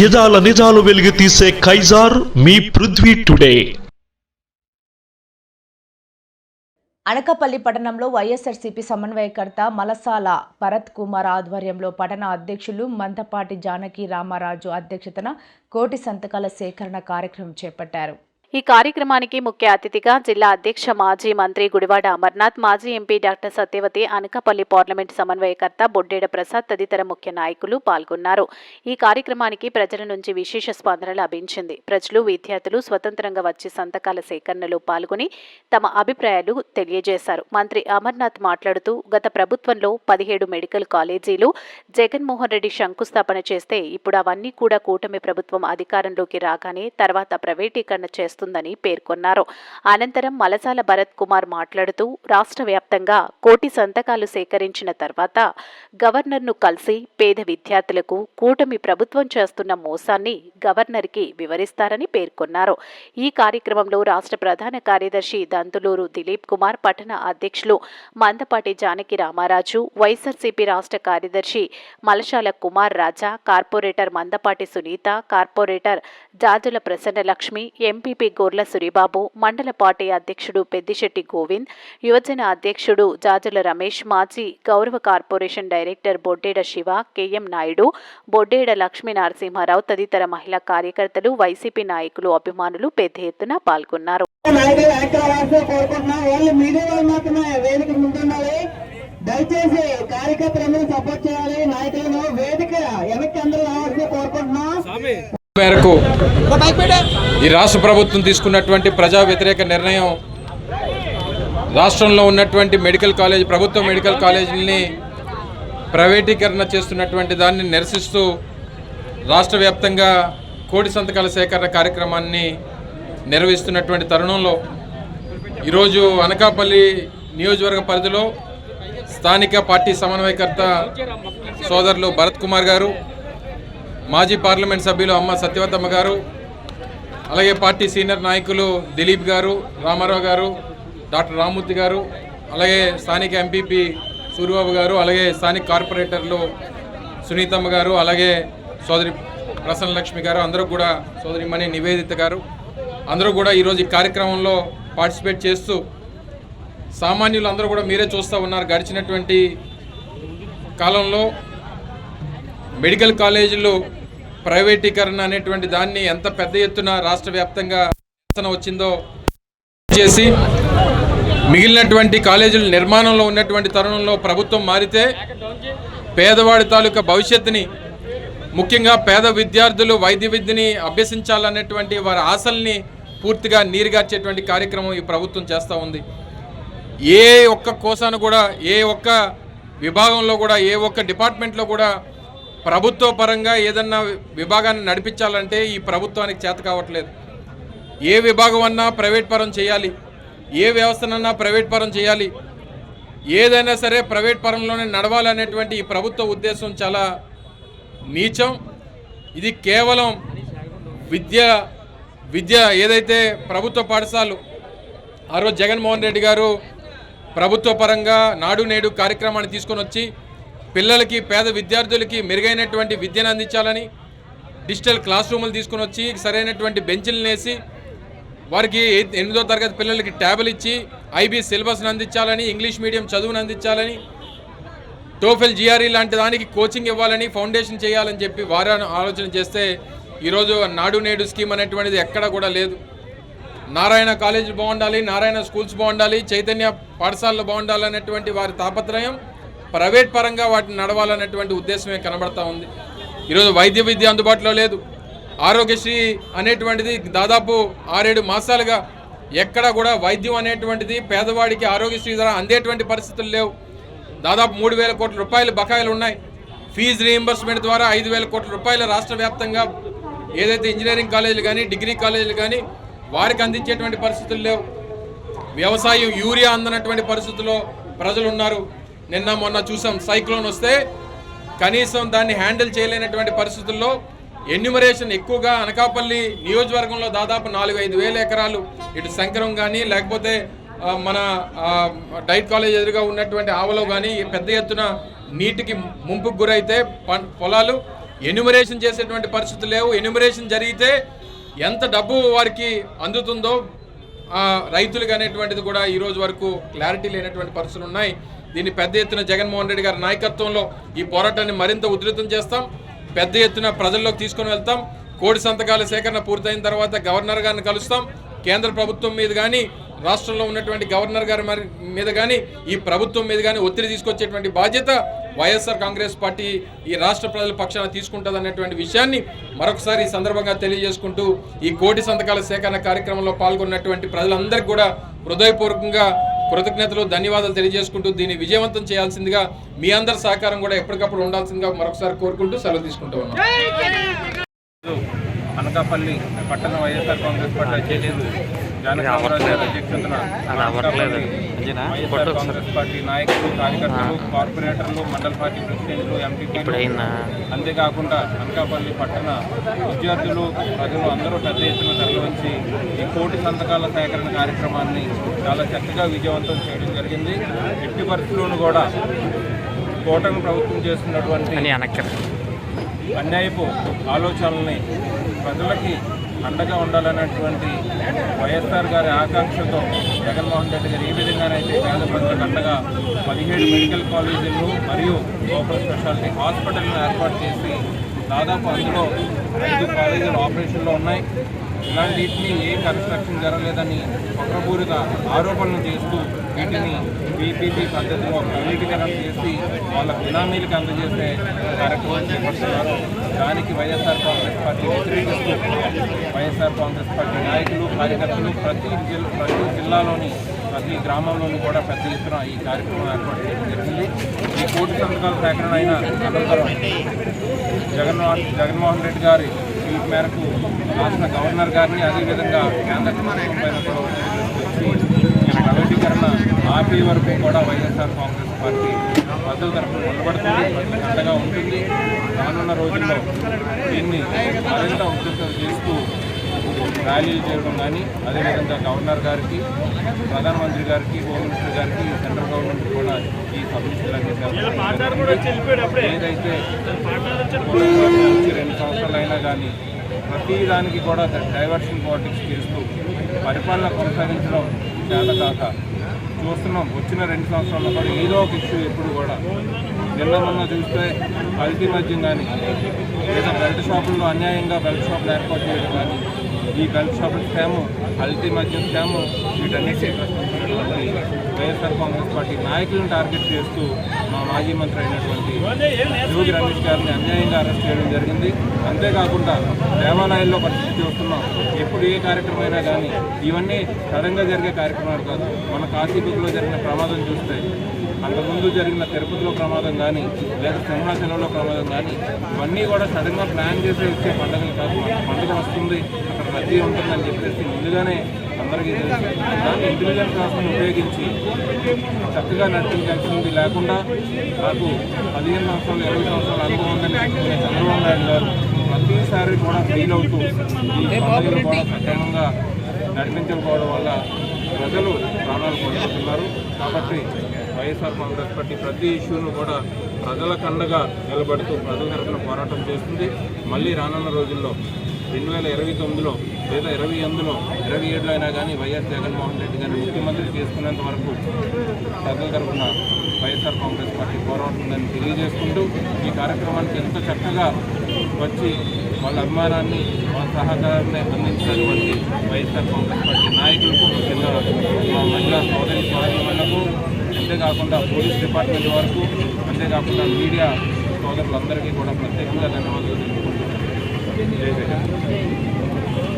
యదాల నిజాలు వెలుగు తీసే కైజార్ మీ పృథ్వీ టుడే. అనకపల్లి పట్టణంలో వైఎస్ఆర్సీపీ సమన్వయకర్త మలసాల భరత్ కుమార్ ఆధ్వర్యంలో పట్టణ అధ్యక్షులు మందపాటి జానకి రామారాజు అధ్యక్షతన కోటి సంతకాల సేకరణ కార్యక్రమం చేపట్టారు. ఈ కార్యక్రమానికి ముఖ్య అతిథిగా జిల్లా అధ్యక్ష మాజీ మంత్రి గుడివాడ అమర్నాథ్ మాజీ MP doctor Satyavathi Anakapalli parliament సమన్వయకర్త బొడ్డేడ ప్రసాద్ తదితర ముఖ్య నాయకులు పాల్గొన్నారు. ఈ కార్యక్రమానికి ప్రజల నుంచి విశేష స్పందన లభించింది. ప్రజలు విద్యార్థులు స్వతంత్రంగా వచ్చి సంతకాల సేకరణలో పాల్గొని తమ అభిప్రాయాలు తెలియజేశారు. మంత్రి అమర్నాథ్ మాట్లాడుతూ గత ప్రభుత్వంలో పదిహేడు మెడికల్ కాలేజీలు జగన్మోహన్ రెడ్డి శంకుస్థాపన చేస్తే ఇప్పుడు అవన్నీ కూడా కూటమి ప్రభుత్వం అధికారంలోకి రాగానే తర్వాత ప్రైవేటీకరణ చేస్తారు చేస్తుందని పేర్కొన్నారు. అనంతరం మలసాల భరత్ కుమార్ మాట్లాడుతూ రాష్ట్ర వ్యాప్తంగా కోటి సంతకాలు సేకరించిన తర్వాత గవర్నర్ను కలిసి పేద విద్యార్థులకు కూటమి ప్రభుత్వం చేస్తున్న మోసాన్ని గవర్నర్కి వివరిస్తారని పేర్కొన్నారు. ఈ కార్యక్రమంలో రాష్ట్ర ప్రధాన కార్యదర్శి దంతులూరు దిలీప్ కుమార్ పట్టణ అధ్యక్షులు మందపాటి జానకి రామారాజు వైఎస్ఆర్సీపీ రాష్ట్ర కార్యదర్శి మలశాల Kumar Raja corporator Mandapati Sunitha corporator Jajula Prasannalakshmi MPP Gorla Suribabu మండల పార్టీ అధ్యక్షుడు పెద్దిశెట్టి గోవింద్ యువజన అధ్యక్షుడు జాజుల రమేష్ మాజీ గౌరవ corporation director Boddeda Siva KM Naidu Boddeda Lakshmi Narasimharao తదితర మహిళా కార్యకర్తలు వైసీపీ నాయకులు అభిమానులు పెద్ద ఎత్తున పాల్గొన్నారు. దయచేసి కార్యకర్తలందరూ సపోర్ట్ చేయాలి. నాయకులను వేదిక వెనక్కి అందరూ రావాల్సి కోరుకుంటున్నాం. మేరకు ఈ రాష్ట్ర ప్రభుత్వం తీసుకున్నటువంటి ప్రజా వ్యతిరేక నిర్ణయం రాష్ట్రంలో ఉన్నటువంటి మెడికల్ కాలేజ్ ప్రభుత్వ మెడికల్ కాలేజీలని ప్రైవేటీకరణ చేస్తున్నటువంటి దాన్ని నిరసిస్తూ రాష్ట్ర వ్యాప్తంగా కోటి సంతకాల సేకరణ కార్యక్రమాన్ని నిర్వహిస్తున్నటువంటి తరుణంలో ఈరోజు అనకాపల్లి నియోజకవర్గ పరిధిలో స్థానిక పార్టీ సమన్వయకర్త సోదరులు భరత్ కుమార్ గారు మాజీ పార్లమెంట్ సభ్యులు అమ్మ సత్యవతమ్మ గారు అలాగే పార్టీ సీనియర్ నాయకులు దిలీప్ గారు రామారావు గారు డాక్టర్ రామ్మూర్తి గారు అలాగే స్థానిక ఎంపీపీ సూర్యబాబు గారు అలాగే స్థానిక కార్పొరేటర్లు సునీతమ్మ గారు అలాగే సోదరి ప్రసన్న లక్ష్మి గారు అందరూ కూడా సోదరిమణి నివేదిత గారు అందరూ కూడా ఈరోజు ఈ కార్యక్రమంలో పార్టిసిపేట్ చేస్తూ సామాన్యులు అందరూ కూడా మీరే చూస్తూ ఉన్నారు. గడిచినటువంటి కాలంలో మెడికల్ కాలేజీలు ప్రైవేటీకరణ అనేటువంటి దాన్ని ఎంత పెద్ద ఎత్తున రాష్ట్ర వ్యాప్తంగా వచ్చిందో చేసి మిగిలినటువంటి కాలేజీల నిర్మాణంలో ఉన్నటువంటి తరుణంలో ప్రభుత్వం మారితే పేదవాడి తాలూకా భవిష్యత్తుని ముఖ్యంగా పేద విద్యార్థులు వైద్య విద్యని అభ్యసించాలనేటువంటి వారి ఆశల్ని పూర్తిగా నీరుగార్చేటువంటి కార్యక్రమం ఈ ప్రభుత్వం చేస్తూ ఉంది. ఏ ఒక్క కోసాను కూడా ఏ ఒక్క విభాగంలో కూడా ఏ ఒక్క డిపార్ట్మెంట్లో కూడా ప్రభుత్వ పరంగా ఏదన్నా విభాగాన్ని నడిపించాలంటే ఈ ప్రభుత్వానికి చేత కావట్లేదు. ఏ విభాగం అన్నా ప్రైవేట్ పరం చేయాలి. ఏ వ్యవస్థనన్నా ప్రైవేట్ పరం చేయాలి. ఏదైనా సరే ప్రైవేట్ పరంలోనే నడవాలనేటువంటి ఈ ప్రభుత్వ ఉద్దేశం చాలా నీచం. ఇది కేవలం విద్య విద్య ఏదైతే ప్రభుత్వ పాఠశాలలు ఆ రోజు జగన్మోహన్ రెడ్డి గారు ప్రభుత్వ పరంగా నాడు నేడు కార్యక్రమాన్ని తీసుకొని వచ్చి పిల్లలకి పేద విద్యార్థులకి మెరుగైనటువంటి విద్యను అందించాలని డిజిటల్ క్లాస్ రూములు తీసుకొని వచ్చి సరైనటువంటి బెంచ్లు వేసి వారికి ఎనిమిదో తరగతి పిల్లలకి ట్యాబ్లు ఇచ్చి ఐబీ సిలబస్ని అందించాలని ఇంగ్లీష్ మీడియం చదువును అందించాలని టోఫెల్ జిఆర్ఈ లాంటి దానికి కోచింగ్ ఇవ్వాలని ఫౌండేషన్ చేయాలని చెప్పి వారు ఆలోచన చేస్తే ఈరోజు నాడు నేడు స్కీమ్ అనేటువంటిది ఎక్కడా కూడా లేదు. నారాయణ కాలేజీ బాగుండాలి నారాయణ స్కూల్స్ బాగుండాలి చైతన్య పాఠశాలలు బాగుండాలి అనేటువంటి వారి తాపత్రయం ప్రైవేట్ పరంగా వాటిని నడవాలనేటువంటి ఉద్దేశమే కనబడతా ఉంది? ఈరోజు వైద్య విద్య అందుబాటులో లేదు. ఆరోగ్యశ్రీ అనేటువంటిది దాదాపు ఆరేడు మాసాలుగా ఎక్కడ కూడా వైద్యం అనేటువంటిది పేదవాడికి ఆరోగ్యశ్రీ ద్వారా అందేటువంటి పరిస్థితులు లేవు. దాదాపు మూడు వేల కోట్ల రూపాయలు బకాయిలు ఉన్నాయి. ఫీజు రీయింబర్స్మెంట్ ద్వారా ఐదు వేల కోట్ల రూపాయలు రాష్ట్ర వ్యాప్తంగా ఏదైతే ఇంజనీరింగ్ కాలేజీలు కానీ డిగ్రీ కాలేజీలు కానీ వారికి అందించేటువంటి పరిస్థితులు లేవు. వ్యవసాయం యూరియా అందనటువంటి పరిస్థితుల్లో ప్రజలు ఉన్నారు నిన్న మొన్న చూసాం సైక్లోన్ వస్తే కనీసం దాన్ని హ్యాండిల్ చేయలేనటువంటి పరిస్థితుల్లో ఎన్యుమరేషన్ ఎక్కువగా అనకాపల్లి నియోజకవర్గంలో దాదాపు నాలుగు ఐదు వేల ఎకరాలు ఇటు శంకరం కానీ లేకపోతే మన డైట్ కాలేజ్ ఎదురుగా ఉన్నటువంటి ఆవలో కానీ పెద్ద ఎత్తున నీటికి ముంపుకు గురైతే పొలాలు ఎన్యుమరేషన్ చేసేటువంటి పరిస్థితులు లేవు. ఎన్యుమరేషన్ జరిగితే ఎంత డబ్బు వారికి అందుతుందో రైతులకు అనేటువంటిది కూడా ఈరోజు వరకు క్లారిటీ లేనటువంటి పరిస్థితులు ఉన్నాయి. దీన్ని పెద్ద ఎత్తున జగన్మోహన్ రెడ్డి గారి నాయకత్వంలో ఈ పోరాటాన్ని మరింత ఉధృతం చేస్తాం. పెద్ద ఎత్తున ప్రజల్లోకి తీసుకొని వెళ్తాం. కోడి సంతకాల సేకరణ పూర్తయిన తర్వాత గవర్నర్ గారిని కలుస్తాం. కేంద్ర ప్రభుత్వం మీద కానీ రాష్ట్రంలో ఉన్నటువంటి గవర్నర్ గారి మీద కానీ ఈ ప్రభుత్వం మీద కానీ ఒత్తిడి తీసుకొచ్చేటువంటి బాధ్యత వైఎస్ఆర్ కాంగ్రెస్ పార్టీ ఈ రాష్ట్ర ప్రజల పక్షాన తీసుకుంటుంది అనేటువంటి విషయాన్ని మరొకసారి ఈ సందర్భంగా తెలియజేసుకుంటూ ఈ కోటి సంతకాల సేకరణ కార్యక్రమంలో పాల్గొన్నటువంటి ప్రజలందరికీ కూడా హృదయపూర్వకంగా కృతజ్ఞతలు ధన్యవాదాలు తెలియజేసుకుంటూ దీన్ని విజయవంతం చేయాల్సిందిగా మీ అందరి సహకారం కూడా ఎప్పటికప్పుడు ఉండాల్సిందిగా మరొకసారి కోరుకుంటూ సెలవు తీసుకుంటూ ఉన్నాం. అనకాపల్లి పట్టణ వైఎస్ఆర్ కాంగ్రెస్ పార్టీ అధ్యక్షులు కాంగ్రెస్ పార్టీ నాయకులు కార్యకర్తలు కార్పొరేటర్లు మండల పార్టీ ప్రెసిడెంట్లు ఎంపీపీలు అంతేకాకుండా అనకాపల్లి పట్టణ విద్యార్థులు ప్రజలు అందరూ పెద్ద ఎత్తున తరలివచ్చి ఈ కోటి సంతకాల సేకరణ కార్యక్రమాన్ని చాలా చక్కగా విజయవంతం చేయడం జరిగింది. ఎట్టి పరిస్థితుల్లోనూ కూడా కూటమి ప్రభుత్వం చేస్తున్నటువంటి అన్యాయపు ఆలోచనల్ని ప్రజలకి అండగా ఉండాలనేటువంటి వైఎస్ఆర్ గారి ఆకాంక్షతో జగన్మోహన్ రెడ్డి గారు ఏ విధంగానైతే పేద ప్రజలకు అండగా పదిహేడు మెడికల్ కాలేజీలు మరియు సూపర్ స్పెషాలిటీ హాస్పిటల్ను ఏర్పాటు చేసి దాదాపు అందులో ఐదు కాలేజీలు ఆపరేషన్లో ఉన్నాయి. ఇలాంటిని ఏ కన్స్ట్రక్షన్ జరగలేదని కుట్రపూరిత ఆరోపణలు చేస్తూ వీటిని పీపీపీ పద్ధతిలో ప్రైవేటీకరణ చేసి వాళ్ళ బినామీలకు అందజేసే కార్యక్రమం చేపడుతున్నారు. దానికి వైఎస్ఆర్ కాంగ్రెస్ పార్టీ వ్యతిరేకిస్తూ వైఎస్ఆర్ కాంగ్రెస్ పార్టీ నాయకులు కార్యకర్తలు ప్రతి జిల్లా ప్రతి జిల్లాలోని ప్రతి గ్రామంలోనూ కూడా పెద్ద ఎత్తున ఈ కార్యక్రమం ఏర్పాటు చేయడం జరిగింది. ఈ కోటి సంతకాల సేకరణ అయిన అనంతరం జగన్మోహన్ జగన్మోహన్ రెడ్డి గారి పిలుపు మేరకు రాష్ట్ర గవర్నర్ గారిని అదేవిధంగా కేంద్ర ప్రైవేటీకరణ ఆపే వరకు కూడా వైఎస్ఆర్ కాంగ్రెస్ పార్టీ ప్రజల తరఫున నిలబడుతుంది. ప్రజలకు అండగా ఉంటుంది. రానున్న రోజుల్లో దీన్ని మరింత ఉధృతం చేస్తూ ర్యాలీలు చేయడం కానీ అదేవిధంగా గవర్నర్ గారికి ప్రధానమంత్రి గారికి హోమ్ మినిస్టర్ గారికి సెంట్రల్ గవర్నమెంట్ కూడా ఈ సబ్మిషన్లన్నీ ఏదైతే వచ్చి కానీ ప్రతి దానికి కూడా డైవర్షన్ పాలిటిక్స్ చేస్తూ పరిపాలన కొనసాగించడం చేత కాక చూస్తున్నాం. వచ్చిన రెండు సంవత్సరాల్లో కూడా ఏదో ఒక ఇష్యూ ఎప్పుడు కూడా నిన్న మొన్న చూస్తే కల్తీ మద్యం కానీ లేదా బెల్ట్ షాపుల్లో అన్యాయంగా బెల్ట్ షాపులు ఏర్పాటు చేయడం కానీ ఈ బెల్ట్ షాపుల స్కాము కల్తీ మద్యం స్కాము వీటన్నిటి వైఎస్ఆర్ కాంగ్రెస్ పార్టీ నాయకులను టార్గెట్ చేస్తూ మా మాజీ మంత్రి అయినటువంటి యోగి రమేష్ గారిని అన్యాయంగా అరెస్ట్ చేయడం జరిగింది. అంతేకాకుండా దేవాలయాల్లో పరిస్థితి చూస్తున్నాం. ఎప్పుడు ఏ కార్యక్రమం అయినా కానీ ఇవన్నీ సడన్గా జరిగే కార్యక్రమాలు కాదు. మన కాశీబుగ్లో జరిగిన ప్రమాదం చూస్తే అంతకుముందు జరిగిన తిరుపతిలో ప్రమాదం కానీ లేదా సింహాచలంలో ప్రమాదం కానీ ఇవన్నీ కూడా సడన్గా ప్లాన్ చేసి వచ్చే పండుగలు కాదు. పండుగ వస్తుంది అక్కడ రద్దీ ఉంటుందని చెప్పేసి ముందుగానే అందరికీ తెలుసు. దాన్ని ఇంటెలిజెన్స్ వ్యవస్థను ఉపయోగించి చక్కగా నడిపించాల్సింది లేకుండా నాకు పదిహేను సంవత్సరాలు ఇరవై సంవత్సరాల అనుభవం ఉందని చెప్పుకునే చంద్రబాబు నాయుడు గారు ప్రతిసారి కూడా ఫెయిల్ అవుతూ ఈ పండుగలు కూడా సక్రమంగా నడిపించకపోవడం వల్ల ప్రజలు ప్రాణాలు కోల్పోతున్నారు. కాబట్టి వైఎస్ఆర్ కాంగ్రెస్ పార్టీ ప్రతి ఇష్యూను కూడా ప్రజల కండగా నిలబడుతూ ప్రజల తరఫున పోరాటం చేస్తుంది. మళ్ళీ రానున్న రోజుల్లో రెండు వేల ఇరవై తొమ్మిదిలో లేదా ఇరవై ఎనిమిదిలో ఇరవై ఏడులో అయినా కానీ వైఎస్ జగన్మోహన్ రెడ్డి గారిని ముఖ్యమంత్రి చేసుకునేంత వరకు ప్రజల తరఫున వైఎస్ఆర్ కాంగ్రెస్ పార్టీ పోరాడుతుందని తెలియజేసుకుంటూ ఈ కార్యక్రమానికి ఎంతో చక్కగా వచ్చి వాళ్ళ అభిమానాన్ని వాళ్ళ సహకారాన్ని అందించినటువంటి వైఎస్ఆర్ కాంగ్రెస్ పార్టీ నాయకులకు ముఖ్యంగా మా మహిళా సోదరి సోదరులకు అంతేకాకుండా పోలీస్ డిపార్ట్మెంట్ వరకు అంతేకాకుండా మీడియా సోదరులందరికీ కూడా ప్రత్యేకంగా ధన్యవాదాలు తెలుపుకుంటున్నాను. జై జగన్